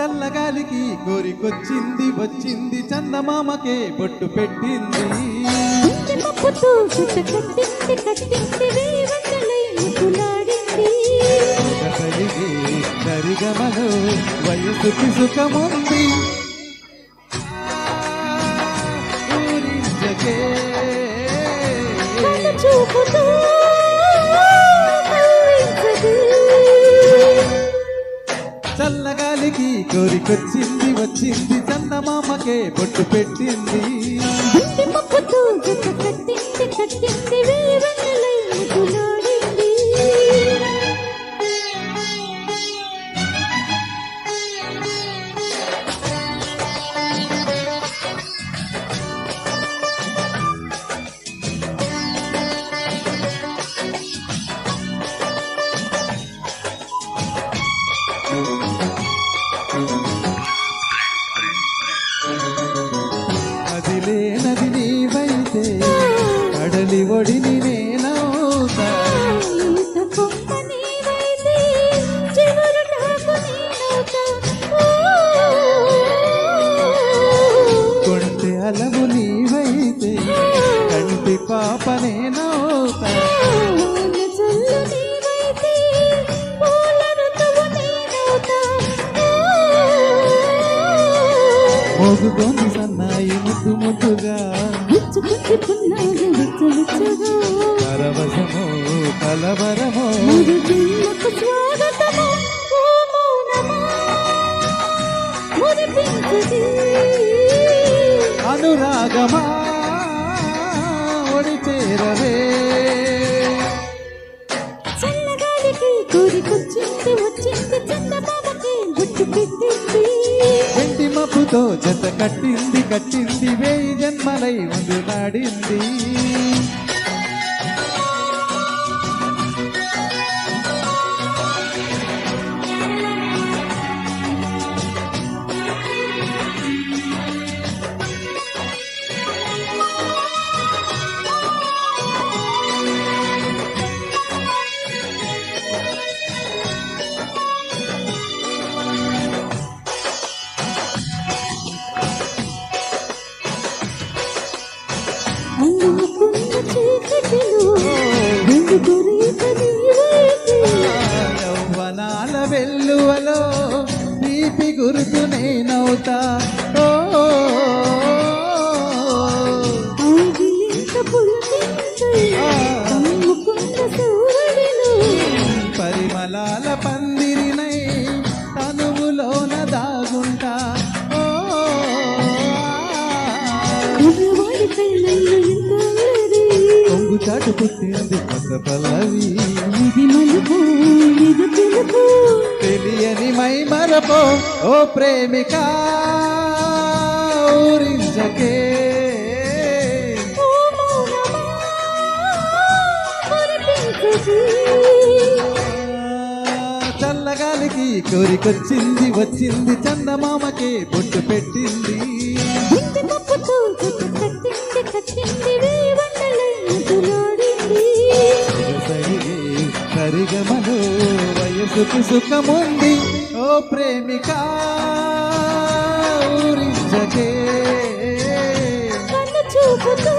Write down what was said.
చల్లగాలికి కోరికొచ్చింది వచ్చింది చందమామకే బొట్టు పెట్టింది. సరిగమలో వయసుకి సుఖముంది. చూపుతో చల్లగాలికి వచ్చింది చందమామకే బొట్టు పెట్టింది. எனது మోగుతోంది సన్నాయి ముద్దు ముద్దుగా విచ్చుకుంది పున్నాగ విచ్చవిచ్చగా. పరవశమో కలవరమో ఓ మౌనమా మురిపించది అనురాగమా ఒడి చేరవే నీతో జత కట్టింది కట్టింది వేయి జన్మలై ముందు నాడింది. అల్లుకున్న చీకటిలో నీవైతే యౌవనాల వెల్లువలో తీపి గురుతు నేనవుతా. ఓ చాటు పుట్టింది కొత్త పల్లవి. ఇది మలుపు ఇది పిలుపు. తెలియని మై మరపో ఓ ప్రేమిక ఊరించకే. చల్లగాలికి కోరికొచ్చింది వచ్చింది చందమామకే బొట్టు పెట్టింది. తుది సుఖముంది. ఓ ప్రేమిక ఊరించకే. చూపుతూ